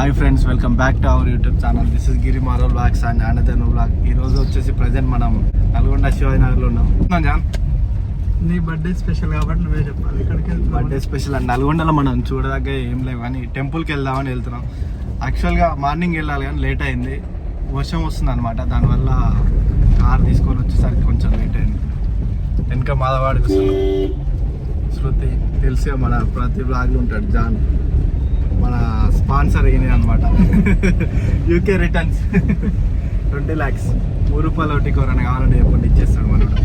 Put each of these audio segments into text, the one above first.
Hi friends welcome back to our YouTube channel this is Giri Maro vlogs and another vlog ఈ రోజు వచ్చేసి present మనం నల్గొండ శివాజీ నగర్లో ఉన్నాం జాన్? నీ బర్త్డే స్పెషల్ కాబట్టి నువ్వే చెప్పాలి. ఇక్కడికి. బర్త్డే స్పెషల్ అండ్ నల్గొండలో మనం చూడదగ్గ ఏం లేవు కానీ టెంపుల్కి వెళ్దామని వెళ్తున్నాం. యాక్చువల్గా మార్నింగ్ వెళ్ళాలి కానీ లేట్ అయింది. వర్షం వస్తుంది అనమాట దానివల్ల కార్ తీసుకొని వచ్చేసరికి కొంచెం లేట్ అయింది. వెనక మాధవాడి శృతి తెలిసి మన ప్రతి బ్లాగ్లో ఉంటాడు జాన్. మన స్పాన్సర్ ఈయన అనమాట యూకే రిటర్న్స్ ట్వంటీ ల్యాక్స్ మూడు రూపాయలు ఒకటి ఎవరైనా కావాలంటే చెప్పండి ఇచ్చేస్తాడు మనోడు.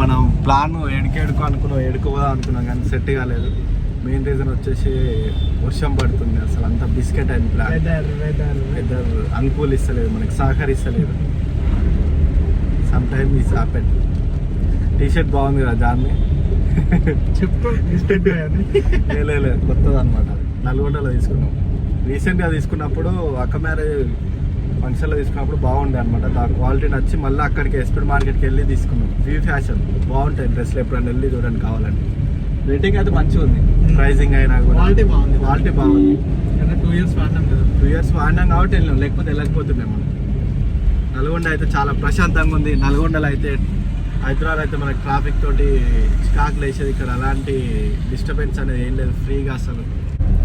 మనం ప్లాన్ ఎడుకేడుకో అనుకున్నాం ఎడుకోదా అనుకున్నాం కానీ సెట్ కాలేదు. మెయిన్ రీజన్ వచ్చేసి వర్షం పడుతుంది అసలు అంత బిస్కెట్ అయింది ప్లాన్ వెదర్ అనుకూలిస్తలేదు మనకి సహకరిస్తలేదు సమ్ టైమ్ ఈ హ్యాపెన్ టీ షర్ట్ బాగుంది కదా జాన్ని చెప్పు లేదు కొత్తది అనమాట నల్గొండలో తీసుకున్నాం. రీసెంట్గా తీసుకున్నప్పుడు అక్క మ్యారేజ్ ఫంక్షన్లో తీసుకున్నప్పుడు బాగుండే అనమాట దాని క్వాలిటీ నచ్చి మళ్ళీ అక్కడికి ఎస్పీడ్ మార్కెట్కి వెళ్ళి తీసుకున్నాం. వీ ఫ్యాషన్ బాగుంటాయి డ్రెస్లు ఎప్పుడైనా వెళ్ళి చూడండి కావాలండి రేటింగ్ అయితే మంచిగా ఉంది. ప్రైజింగ్ అయినా కూడా. Quality బాగుంది. క్వాలిటీ బాగుంది. అంటే టూ ఇయర్స్ వాడినాం కదా. టూ ఇయర్స్ వాడినాం కాబట్టి వెళ్ళాం లేకపోతే వెళ్ళకపోతున్నాం మనం. నల్గొండ అయితే చాలా ప్రశాంతంగా ఉంది. నల్గొండలో అయితే హైదరాబాద్ అయితే మనకి ట్రాఫిక్ తోటి చికాకులు వేసేది. ఇక్కడ అలాంటి డిస్టర్బెన్స్ అనేది ఏం లేదు. ఫ్రీగా అసలు.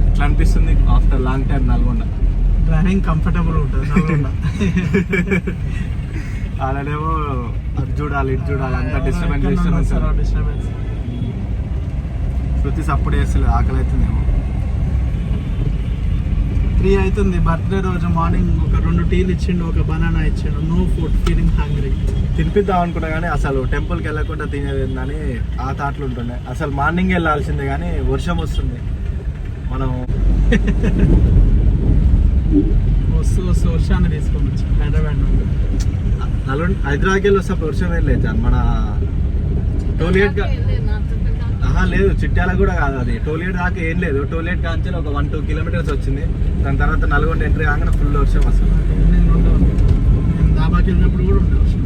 ఇట్లా అనిపిస్తుంది after long time Nalgonda? Driving comfortable ఉంటుంది నల్గొండ అలానేమో అటు చూడాలి ఇటు చూడాలి అంతా డిస్టర్బెన్స్ డిస్టర్బెన్స్ డిస్టర్బెన్స్ శృతి సప్పుడు చేస్తుంది ఆకలి అవుతుందేమో త్రీ అవుతుంది బర్త్డే రోజు మార్నింగ్ ఒక రెండు టీలు ఇచ్చిండు ఒక బనానా ఇచ్చిండు నో ఫుడ్ ఫీలింగ్ హంగ్రీ తినిపిద్దాం అనుకున్నా కానీ అసలు టెంపుల్కి వెళ్ళకుండా తినేది ఏందని ఆ థాట్లు ఉంటుండే. అసలు మార్నింగ్ వెళ్ళాల్సిందే కానీ వర్షం వస్తుంది. మనం వస్తూ వస్తూ వర్షాన్ని తీసుకొని వచ్చి హైదరాబాద్ నుండి. నల్గొండ హైదరాబాద్కి వెళ్ళి వస్తే వర్షం ఏం లేదు జాన్. మన టోలియట్గా ఆహా లేదు. చిట్యాల కూడా కాదు అది. టోలియట్ దాకా ఏం లేదు. టోలియట్ కాంచి ఒక వన్ టూ కిలోమీటర్స్ వచ్చింది. దాని తర్వాత నల్గొండ ఎంట్రీ కాగానే ఫుల్ వర్షం నేను దాబాకి వెళ్ళినప్పుడు కూడా ఉండే వర్షం.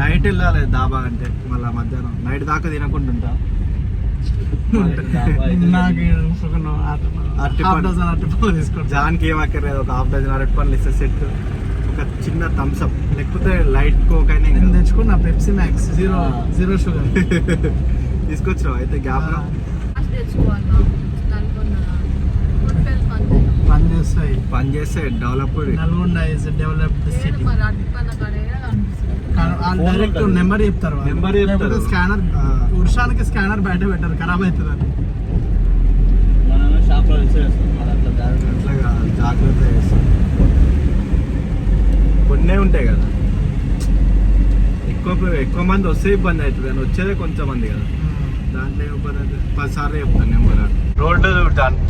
నైట్ వెళ్ళాలి దాబా అంటే మళ్ళీ మధ్యాహ్నం. నైట్ దాకా తినకుండా ఉంటా. జాన్కి ఏం అక్కర్లేదు ఒక హాఫ్ డజన్ అరటి పండ్లు ఇస్తే సెట్. ఒక చిన్న థమ్స్ అప్ లేకపోతే లైట్ కోక్ అయినా ఇంకా. తెచ్చుకున్న Pepsi Max zero zero sugar తీసుకొచ్చావు అయితే గ్యాప్ రా. పని చేస్తాయి. పని చేస్తే develop Nalgonda is developed city direct number చెప్తారు. నెంబర్ చెప్తారు. స్కానర్ ఆ. వర్షానికి స్కానర్ బయట పెట్టారు ఖరాబ్ అవుతుంది అని అట్లాగా జాగ్రత్త చేస్తాం కొన్నే ఉంటాయి కదా ఎక్కువ ఎక్కువ మంది వస్తే ఇబ్బంది అవుతుంది అని వచ్చేదే కొంచెం మంది కదా దాంట్లో పది సార్లు చెప్తాను నెంబర్ రోడ్డు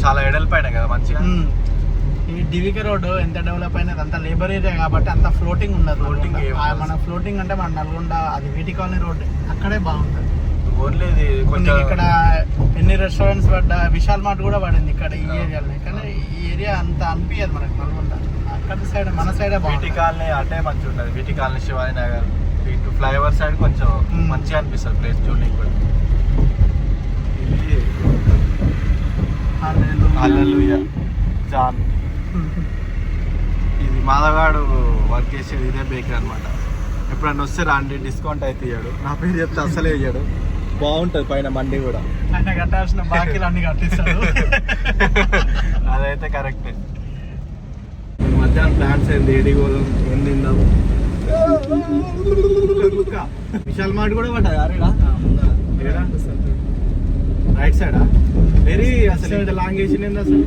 చాలా ఎడల్పైన కదా మంచిగా. ఈ డివికే రోడ్ ఎంత డెవలప్ అయినది అంత లేబర్ ఏరియా కాబట్టి అంత ఫ్లోటింగ్ ఉండదు. ఉండదు. మన ఫ్లోటింగ్ అంటే మన నల్గొండ అది వీటి కాలనీ రోడ్. అక్కడే బాగుంటుంది. ఓన్లీ కొంచెం ఇక్కడ ఎన్ని రెస్టారెంట్స్ పడ్డా విశాల్ మార్ట్ కూడా పడింది ఇక్కడ ఈ ఏరియాలో. కానీ ఈ ఏరియా అంత అనిపించదు మనకి నల్గొండ. అక్కడ సైడ్ మన సైడే వీటి కాలనీ అటే మంచిగా ఉంటుంది వీటి కాలనీ శివాజీ నగర్ ఇటు ఫ్లైఓవర్ సైడ్ కొంచెం. మంచిగా అనిపిస్తుంది ప్లేస్ చూడడానికి కూడా. హల్లెలూయా. జాన్. ఇది మాధవగాడు వర్క్ చేసేది ఇదే బేకరీ అనమాట ఎప్పుడన్నా వస్తే రాండి డిస్కౌంట్ అయితే ఇయ్యాడు. నా పేరు చెప్తే అసలే ఇయ్యాడు. బాగుంటుంది పైన మండి కూడా. ఆయన కట్టాల్సిన బాకీలు అన్ని కట్టిస్తాడు. అదైతే కరెక్టే మధ్యాహ్నం ప్లాన్స్ ఏంది? ఏడికి పోదాం ఏం తిందాం. విశాల్ మార్ట్ కూడా ఏడా? రైట్ సైడా వెరీ అసలు ఇంత లాంగ్ వేసింది అసలు?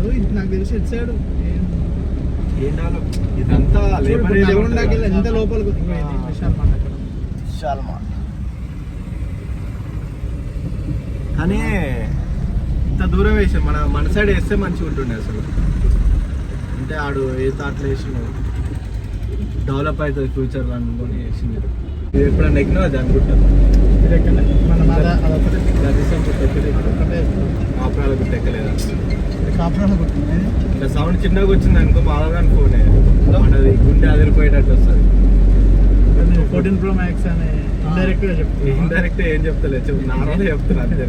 అది ఇది నాకు తెలిసి ఇటు సైడ్. ఏం? డెవలప్ ఇదంతా లేబర్ ఏరియా ఎంత. లోపలికి. విశాల్ మార్ట్ అక్కడ విశాల్ కానీ ఇంత దూరం వేసాం మన మన సైడ్ వేస్తే మంచిగా ఉంటుండే అసలు. అంటే ఆడు ఏ తాట్లు వేసిన డెవలప్ అవుతుంది ఫ్యూచర్ అనుకొని వేసింది. ఎప్పుడన్నా ఎక్కినా అది అనుకుంటాను ఒకటే ఆపరాలకు ఎక్కలేదా కాపురాలు ఇట్లా సౌండ్ చిన్నగా వచ్చింది అనుకో బాగా అనుకోనే. మనది గుండె అదిరిపోయేటట్టు వస్తుంది. ఫోర్టీన్ ప్రో మ్యాక్స్ అని ఇండైరెక్ట్గా చెప్తుంది ఇండైరెక్ట్ ఏం చెప్తలే? చెప్పు. నార్మల్ చెప్తున్నా అంతే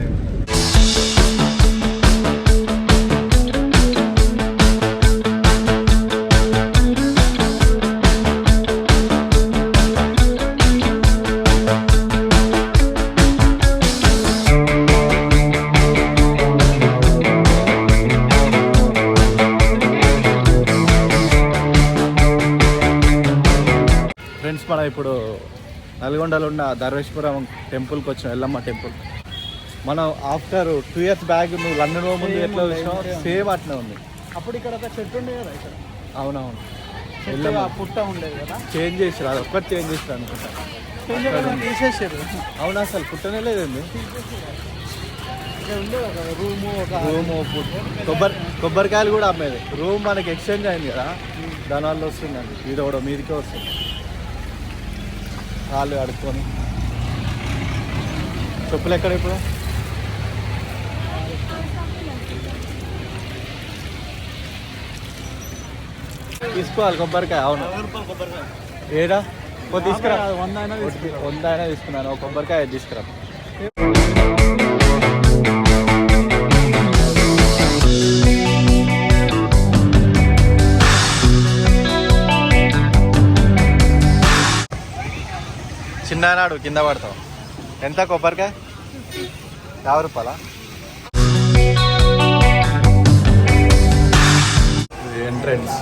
మనం ఇప్పుడు నల్గొండలో ఉన్న ధర్మేశ్వరం టెంపుల్కి వచ్చిన ఎల్లమ్మ టెంపుల్. మనం ఆఫ్టర్ టూ ఇయర్స్ బ్యాక్ నువ్వు లండన్లో ముందు ఎట్లా చూసినావు. సేమ్. అట్నే ఉంది. అప్పుడు ఇక్కడ ఒక చెట్టు ఉండే కదా ఇక్కడ. అవునవును. ఎల్లమ్మ. పుట్ట ఉండేది కదా. చేంజ్ చేసారు అది ఒక్కటి చేంజ్ చేసారు అనుకుంటా. తీసేసారు అవును అసలు పుట్టనే లేదండి? ఒక రూమ్ కొబ్బరి కొబ్బరికాయలు కూడా అమ్మేది. రూమ్ మనకి ఎక్స్చేంజ్ అయింది కదా. దానివల్ల వస్తుందండి. ఇది కూడా మీదికే వస్తుంది. కాళ్ళు కడుక్కొని చెప్పులు ఎక్కడ ఇప్పుడు? తీసుకోవాలి కొబ్బరికాయ అవును. ఏడా? తీసుకురా. వంద అయినా ఒకటి వంద అయినా తీసుకున్నాను. ఒక కొబ్బరికాయ తీసుకురా. చిన్ననాడు కింద పడతావు. ఎంత కొబ్బరికాయ? యాభై రూపాయలా? ఎంట్రన్స్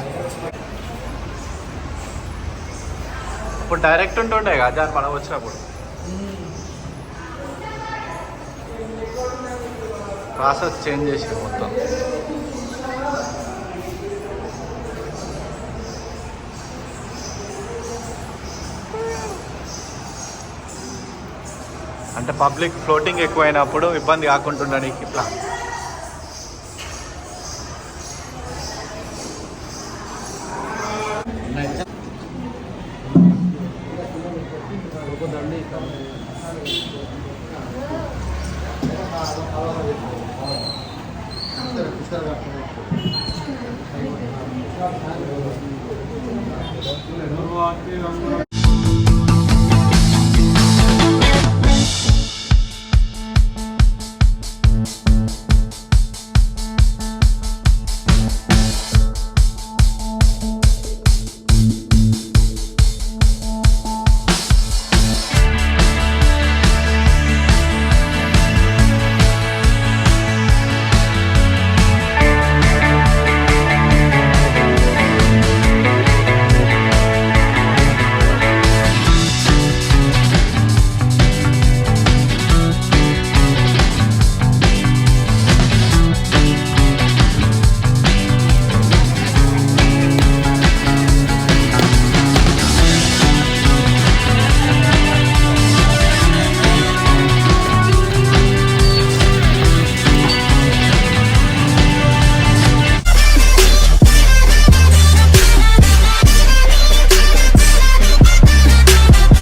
ఇప్పుడు డైరెక్ట్ ఉంటుండే కదా దాని మనం వచ్చినప్పుడు. ప్రాసెస్ చేంజ్ చేసి మొత్తం. అంటే పబ్లిక్ ఫ్లోటింగ్ ఎక్కువైనప్పుడు ఇబ్బంది కాకుండా ఉండడానికి ప్లాన్